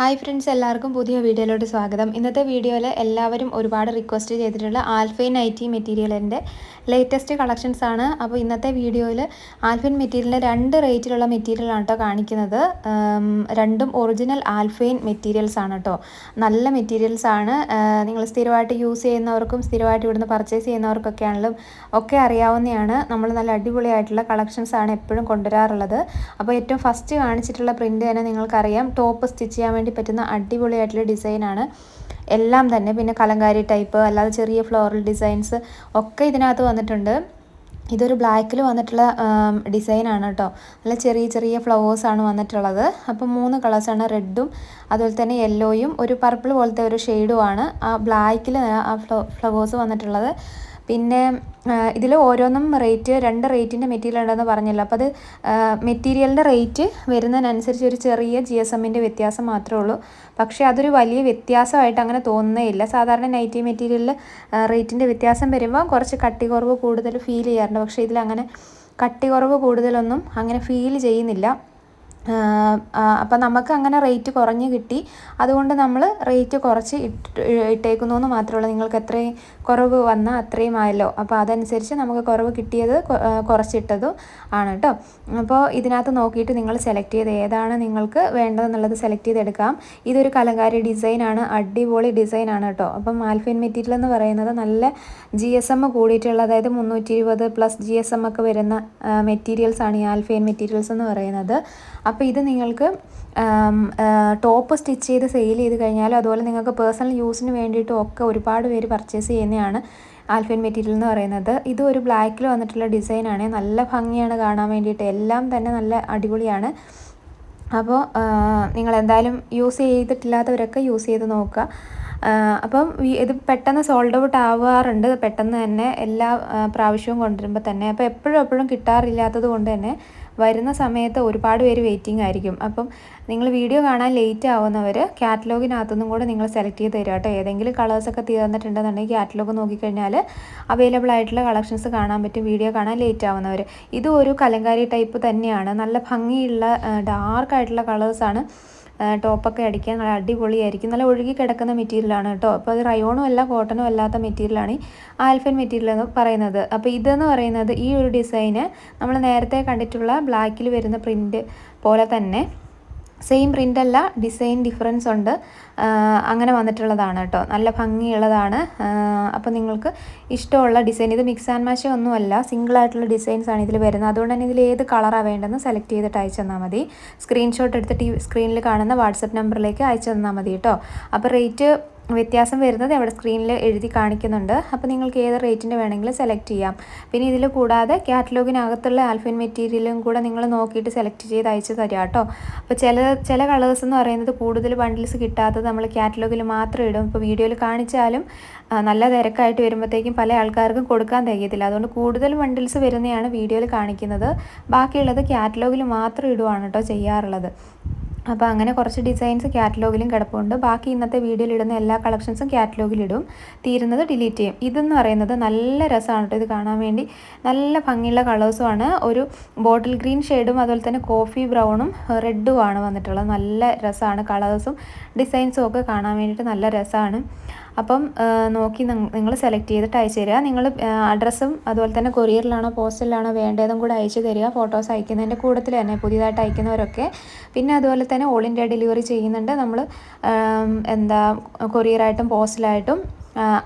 Hi friends എല്ലാവർക്കും പുതിയ വീഡിയോയിലോട്ട് സ്വാഗതം. ഇന്നത്തെ വീഡിയോയിൽ എല്ലാവരും ഒരുപാട് റിക്വസ്റ്റ് ചെയ്തിട്ടുള്ള ആൽഫൈൻ ഐ ടി മെറ്റീരിയലിന്റെ ലേറ്റസ്റ്റ് കളക്ഷൻസ് ആണ്. അപ്പോൾ ഇന്നത്തെ വീഡിയോയിൽ ആൽഫൈൻ മെറ്റീരിയലിന്റെ രണ്ട് റേറ്റിലുള്ള മെറ്റീരിയലാണ് കേട്ടോ കാണിക്കുന്നത്. രണ്ടും ഒറിജിനൽ ആൽഫൈൻ മെറ്റീരിയൽസ് ആണ് കേട്ടോ. നല്ല മെറ്റീരിയൽസ് ആണ്. നിങ്ങൾ സ്ഥിരമായിട്ട് യൂസ് ചെയ്യുന്നവർക്കും സ്ഥിരമായിട്ട് ഇവിടുന്ന് പർച്ചേസ് ചെയ്യുന്നവർക്കൊക്കെ ആണെങ്കിലും ഒക്കെ അറിയാവുന്നതാണ്. നമ്മൾ നല്ല അടിപൊളിയായിട്ടുള്ള കളക്ഷൻസ് ആണ് എപ്പോഴും കൊണ്ടുവരാറുള്ളത്. അപ്പോൾ ഏറ്റവും ഫസ്റ്റ് കാണിച്ചിട്ടുള്ള പ്രിന്റ് തന്നെ നിങ്ങൾക്കറിയാം. ടോപ്പ് സ്റ്റിച്ച് ചെയ്യാൻ വേണ്ടി പറ്റുന്ന അടിപൊളിയായിട്ടുള്ള ഡിസൈനാണ്. എല്ലാം തന്നെ പിന്നെ കലങ്കാരി ടൈപ്പ് അല്ലാതെ ചെറിയ ഫ്ലോറൽ ഡിസൈൻസ് ഒക്കെ ഇതിനകത്ത് വന്നിട്ടുണ്ട്. ഇതൊരു ബ്ലാക്കിൽ വന്നിട്ടുള്ള ഡിസൈനാണ് കേട്ടോ. നല്ല ചെറിയ ചെറിയ ഫ്ലവേഴ്സാണ് വന്നിട്ടുള്ളത്. അപ്പം മൂന്ന് കളേഴ്സാണ് റെഡും അതുപോലെ തന്നെ യെല്ലോയും ഒരു പർപ്പിൾ പോലത്തെ ഒരു ഷെയ്ഡുമാണ് ആ ബ്ലാക്കിൽ ആ ഫ്ലവേഴ്സ് വന്നിട്ടുള്ളത്. പിന്നെ ഇതിൽ ഓരോന്നും റേറ്റ് രണ്ട് റേറ്റിന്റെ മെറ്റീരിയൽ ഉണ്ടെന്ന് പറഞ്ഞല്ലോ. അപ്പോൾ അത് മെറ്റീരിയലിന്റെ റേറ്റ് വരുന്നതിനനുസരിച്ച് ഒരു ചെറിയ ജി എസ് എമ്മിന്റെ വ്യത്യാസം മാത്രമേ ഉള്ളൂ. പക്ഷേ അതൊരു വലിയ വ്യത്യാസമായിട്ട് അങ്ങനെ തോന്നുന്നേയില്ല. സാധാരണ നൈറ്റി മെറ്റീരിയലിൽ റേറ്റിന്റെ വ്യത്യാസം വരുമ്പോൾ കുറച്ച് കട്ടി കുറവ് കൂടുതൽ ഫീൽ ചെയ്യാറുണ്ട്. പക്ഷേ ഇതിൽ അങ്ങനെ കട്ടി കുറവ് കൂടുതലൊന്നും അങ്ങനെ ഫീൽ ചെയ്യുന്നില്ല. അപ്പം നമുക്ക് അങ്ങനെ റേറ്റ് കുറഞ്ഞ് കിട്ടി. അതുകൊണ്ട് നമ്മൾ റേറ്റ് കുറച്ച് ഇട്ട് ഇട്ടേക്കുന്നു എന്ന് മാത്രമേ ഉള്ളൂ. നിങ്ങൾക്ക് എത്രയും കുറവ് വന്നാൽ അത്രയും ആയല്ലോ. അപ്പോൾ അതനുസരിച്ച് നമുക്ക് കുറവ് കിട്ടിയത് കുറച്ചിട്ടതും ആണ് കേട്ടോ അപ്പോൾ ഇതിനകത്ത് നോക്കിയിട്ട് നിങ്ങൾ സെലക്ട് ചെയ്ത് ഏതാണ് നിങ്ങൾക്ക് വേണ്ടതെന്നുള്ളത് സെലക്ട് ചെയ്തെടുക്കാം. ഇതൊരു കലങ്കാരി ഡിസൈനാണ് അടിപൊളി ഡിസൈനാണ് കേട്ടോ അപ്പം ആൽഫിൻ മെറ്റീരിയൽ എന്ന് പറയുന്നത് നല്ല ജി എസ് എം കൂടിയിട്ടുള്ള അതായത് മുന്നൂറ്റി ഇരുപത് പ്ലസ് ജി എസ് എം ഒക്കെ വരുന്ന മെറ്റീരിയൽസാണ് ഈ ആൽഫൈൻ മെറ്റീരിയൽസ് എന്ന് പറയുന്നത്. അപ്പോൾ ഇത് നിങ്ങൾക്ക് ടോപ്പ് സ്റ്റിച്ച് ചെയ്ത് സെയിൽ ചെയ്ത് കഴിഞ്ഞാലും അതുപോലെ നിങ്ങൾക്ക് പേഴ്സണൽ യൂസിന് വേണ്ടിയിട്ടും ഒക്കെ ഒരുപാട് പേര് പർച്ചേസ് ചെയ്യുന്നതാണ് ആൽഫിൻ മെറ്റീരിയൽ എന്ന് പറയുന്നത്. ഇത് ഒരു ബ്ലാക്കിൽ വന്നിട്ടുള്ള ഡിസൈനാണ് നല്ല ഭംഗിയാണ് കാണാൻ വേണ്ടിയിട്ട്. എല്ലാം തന്നെ നല്ല അടിപൊളിയാണ്. അപ്പോൾ നിങ്ങൾ എന്തായാലും യൂസ് ചെയ്തിട്ടില്ലാത്തവരൊക്കെ യൂസ് ചെയ്ത് നോക്കുക. അപ്പം ഇത് പെട്ടെന്ന് സോൾഡ് ഔട്ട് ആവാറുണ്ട്. പെട്ടെന്ന് തന്നെ എല്ലാ പ്രാവശ്യവും കൊണ്ടുവരുമ്പോൾ തന്നെ. അപ്പോൾ എപ്പോഴും എപ്പോഴും കിട്ടാറില്ലാത്തത് കൊണ്ട് തന്നെ വരുന്ന സമയത്ത് ഒരുപാട് പേര് വെയിറ്റിംഗ് ആയിരിക്കും. അപ്പം നിങ്ങൾ വീഡിയോ കാണാൻ ലേറ്റ് ആവുന്നവർ കാറ്റലോഗിനകത്തുനിന്നും കൂടെ നിങ്ങൾ സെലക്ട് ചെയ്ത് തരിക കേട്ടോ ഏതെങ്കിലും കളേഴ്സൊക്കെ തീർന്നിട്ടുണ്ടെന്നുണ്ടെങ്കിൽ കാറ്റലോഗ് നോക്കിക്കഴിഞ്ഞാൽ അവൈലബിൾ ആയിട്ടുള്ള കളക്ഷൻസ് കാണാൻ പറ്റും വീഡിയോ കാണാൻ ലേറ്റ് ആവുന്നവർ ഇതും ഒരു കലങ്കാരി ടൈപ്പ് തന്നെയാണ്. നല്ല ഭംഗിയുള്ള ഡാർക്ക് ആയിട്ടുള്ള കളേഴ്സാണ് ടോപ്പൊക്കെ അടിക്കാൻ നല്ല അടിപൊളിയായിരിക്കും. നല്ല ഒഴുകി കിടക്കുന്ന മെറ്റീരിയലാണ് കേട്ടോ. അപ്പോൾ അത് റയോണും അല്ല കോട്ടണും അല്ലാത്ത മെറ്റീരിയലാണ് ആൽഫൻ മെറ്റീരിയൽ എന്ന് പറയുന്നത്. അപ്പോൾ ഇതെന്ന് പറയുന്നത് ഈ ഒരു ഡിസൈന് നമ്മൾ നേരത്തെ കണ്ടിട്ടുള്ള ബ്ലാക്കിൽ വരുന്ന പ്രിന്റ് പോലെ തന്നെ സെയിം പ്രിന്റ് അല്ല ഡിസൈൻ ഡിഫറൻസ് ഉണ്ട്. അങ്ങനെ വന്നിട്ടുള്ളതാണ് കേട്ടോ. നല്ല ഭംഗിയുള്ളതാണ്. അപ്പോൾ നിങ്ങൾക്ക് ഇഷ്ടമുള്ള ഡിസൈൻ ഇത് മിക്സ് ആൻഡ് മാച്ച് ഒന്നുമല്ല. സിംഗിൾ ആയിട്ടുള്ള ഡിസൈൻസ് ആണ് ഇതിൽ വരുന്നത്. അതുകൊണ്ട് തന്നെ ഇതിൽ ഏത് കളറാണ് വേണ്ടതെന്ന് സെലക്ട് ചെയ്തിട്ട് അയച്ചു തന്നാൽ മതി. സ്ക്രീൻഷോട്ട് എടുത്തിട്ട് ടി സ്ക്രീനിൽ കാണുന്ന വാട്സപ്പ് നമ്പറിലേക്ക് അയച്ചു തന്നാൽ മതി കേട്ടോ. അപ്പോൾ റേറ്റ് വ്യത്യാസം വരുന്നത് അവിടെ സ്ക്രീനിൽ എഴുതി കാണിക്കുന്നുണ്ട്. അപ്പോൾ നിങ്ങൾക്ക് ഏത് റേറ്റിന്റെ വേണമെങ്കിലും സെലക്ട് ചെയ്യാം. പിന്നെ ഇതിൽ കൂടാതെ കാറ്റലോഗിനകത്തുള്ള ആൽഫിൻ മെറ്റീരിയലും കൂടെ നിങ്ങൾ നോക്കിയിട്ട് സെലക്ട് ചെയ്ത് അയച്ച് തരാം കേട്ടോ. അപ്പോൾ ചില ചില കളേഴ്സ് എന്ന് പറയുന്നത് കൂടുതൽ ബണ്ടിൽസ് കിട്ടാത്തത് നമ്മൾ കാറ്റലോഗിൽ മാത്രം ഇടും. ഇപ്പോൾ വീഡിയോയിൽ കാണിച്ചാലും നല്ല തിരക്കായിട്ട് വരുമ്പോഴത്തേക്കും പല ആൾക്കാർക്കും കൊടുക്കാൻ തികയത്തില്ല. അതുകൊണ്ട് കൂടുതൽ ബണ്ടിൽസ് വരുന്നതാണ് വീഡിയോയിൽ കാണിക്കുന്നത്. ബാക്കിയുള്ളത് കാറ്റലോഗിൽ മാത്രം ഇടുവാണ് കേട്ടോ ചെയ്യാറുള്ളത്. അപ്പോൾ അങ്ങനെ കുറച്ച് ഡിസൈൻസ് കാറ്റലോഗിലും കിടപ്പുണ്ട്. ബാക്കി ഇന്നത്തെ വീഡിയോയിൽ ഇടുന്ന എല്ലാ കളക്ഷൻസും കാറ്റലോഗിലിടും തീരുന്നത് ഡിലീറ്റ് ചെയ്യും. ഇതെന്ന് പറയുന്നത് നല്ല രസമാണ് കേട്ടോ ഇത് കാണാൻ വേണ്ടി നല്ല ഭംഗിയുള്ള കളേഴ്സുമാണ് ഒരു ബോട്ടിൽ ഗ്രീൻ ഷെയ്ഡും അതുപോലെ തന്നെ കോഫി ബ്രൗണും റെഡും ആണ് വന്നിട്ടുള്ളത്. നല്ല രസമാണ്. കളേഴ്സും ഡിസൈൻസും ഒക്കെ കാണാൻ വേണ്ടിയിട്ട് നല്ല രസമാണ്. അപ്പം നോക്കി നിങ്ങൾ സെലക്ട് ചെയ്തിട്ട് അയച്ചു തരിക. നിങ്ങൾ അഡ്രസ്സും അതുപോലെ തന്നെ കൊറിയറിലാണോ പോസ്റ്റലിലാണോ വേണ്ടതും കൂടെ അയച്ചു തരിക. ഫോട്ടോസ് അയക്കുന്നതിന്റെ കൂട്ടത്തിൽ തന്നെ പുതിയതായിട്ട് അയക്കുന്നവരൊക്കെ. പിന്നെ അതുപോലെ തന്നെ ഓൾ ഇന്ത്യ ഡെലിവറി ചെയ്യുന്നുണ്ട്. നമ്മൾ എന്താ കൊറിയറായിട്ടും പോസ്റ്റലായിട്ടും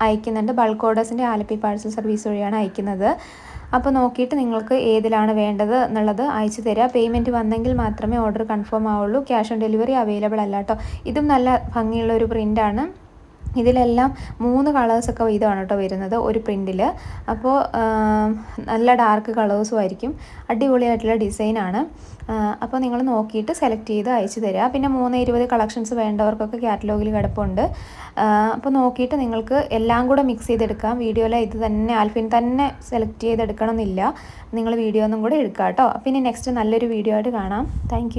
അയക്കുന്നുണ്ട്. ബൾക്ക് ഓർഡേഴ്സിന്റെ ആലപ്പി പാഴ്സൽ സർവീസ് വഴിയാണ് അയക്കുന്നത്. അപ്പോൾ നോക്കിയിട്ട് നിങ്ങൾക്ക് ഏതിലാണ് വേണ്ടത് എന്നുള്ളത് അയച്ചു തരിക. പേയ്മെന്റ് വന്നെങ്കിൽ മാത്രമേ ഓർഡർ കൺഫേം ആവുള്ളൂ. ക്യാഷ് ഓൺ ഡെലിവറി അവൈലബിൾ അല്ല കേട്ടോ ഇതും നല്ല ഭംഗിയുള്ള ഒരു പ്രിന്റാണ് ഇതിലെല്ലാം മൂന്ന് കളേഴ്സൊക്കെ വീതമാണ് കേട്ടോ വരുന്നത് ഒരു പ്രിന്റിൽ അപ്പോൾ നല്ല ഡാർക്ക് കളേഴ്സും ആയിരിക്കും. അടിപൊളിയായിട്ടുള്ള ഡിസൈനാണ് അപ്പോൾ നിങ്ങൾ നോക്കിയിട്ട് സെലക്ട് ചെയ്ത് അയച്ചു തരിക പിന്നെ മൂന്ന് ഇരുപത് കളക്ഷൻസ് വേണ്ടവർക്കൊക്കെ കാറ്റലോഗിൽ കിടപ്പുണ്ട്. അപ്പോൾ നോക്കിയിട്ട് നിങ്ങൾക്ക് എല്ലാം കൂടെ മിക്സ് ചെയ്തെടുക്കാം. വീഡിയോയിൽ ഇത് തന്നെ ആൽഫിൻ തന്നെ സെലക്ട് ചെയ്തെടുക്കണം എന്നില്ല നിങ്ങൾ വീഡിയോ ഒന്നും കൂടെ എടുക്കാം കേട്ടോ പിന്നെ നെക്സ്റ്റ് നല്ലൊരു വീഡിയോ ആയിട്ട് കാണാം. താങ്ക്